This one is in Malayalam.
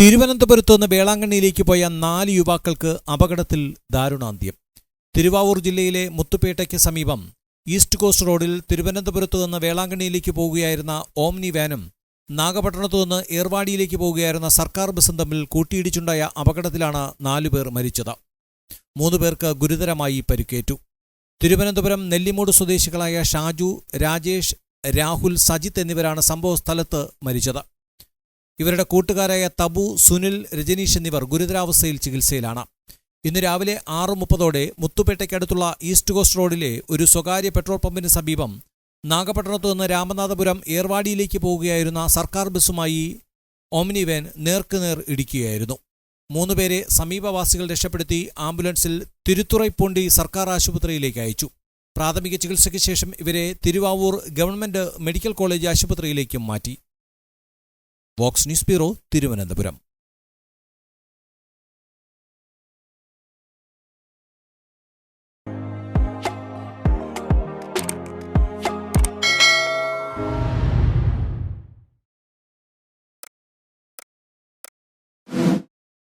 തിരുവനന്തപുരത്ത് നിന്ന് വേളാങ്കണ്ണിയിലേക്ക് പോയ നാല് യുവാക്കൾക്ക് അപകടത്തിൽ ദാരുണാന്ത്യം. തിരുവാവൂർ ജില്ലയിലെ മുത്തുപേട്ടയ്ക്ക് സമീപം ഈസ്റ്റ് കോസ്റ്റ് റോഡിൽ തിരുവനന്തപുരത്ത് നിന്ന് വേളാങ്കണ്ണിയിലേക്ക് പോകുകയായിരുന്ന ഓംനി വാനും നാഗപട്ടണത്തു നിന്ന് ഏർവാടിയിലേക്ക് പോകുകയായിരുന്ന സർക്കാർ ബസും തമ്മിൽ കൂട്ടിയിടിച്ചുണ്ടായ അപകടത്തിലാണ് നാലുപേർ മരിച്ചത്. മൂന്ന് പേർക്ക് ഗുരുതരമായി പരിക്കേറ്റു. തിരുവനന്തപുരം നെല്ലിമൂട് സ്വദേശികളായ ഷാജു രാജേഷ് രാഹുൽ സജിത്ത് എന്നിവരാണ് സംഭവസ്ഥലത്ത് മരിച്ചത്. ഇവരുടെ കൂട്ടുകാരായ തബു സുനിൽ രജനീഷ് എന്നിവർ ഗുരുതരാവസ്ഥയിൽ ചികിത്സയിലാണ്. ഇന്ന് രാവിലെ ആറ് മുപ്പതോടെ മുത്തുപേട്ടയ്ക്കടുത്തുള്ള ഈസ്റ്റ് കോസ്റ്റ് റോഡിലെ ഒരു സ്വകാര്യ പെട്രോൾ പമ്പിന് സമീപം നാഗപട്ടണത്തു നിന്ന് രാമനാഥപുരം ഏർവാടിയിലേക്ക് പോവുകയായിരുന്ന സർക്കാർ ബസ്സുമായി ഓമിനി വാൻ നേർക്കുനേർ ഇടിക്കുകയായിരുന്നു. മൂന്നുപേരെ സമീപവാസികൾ രക്ഷപ്പെടുത്തി ആംബുലൻസിൽ തിരുത്തുറൈപ്പൂണ്ടി സർക്കാർ ആശുപത്രിയിലേക്ക് അയച്ചു. പ്രാഥമിക ചികിത്സയ്ക്ക് ശേഷം ഇവരെ തിരുവാവൂർ ഗവൺമെന്റ് മെഡിക്കൽ കോളേജ് ആശുപത്രിയിലേക്കും മാറ്റി. Box news bureau Thiruvananthapuram.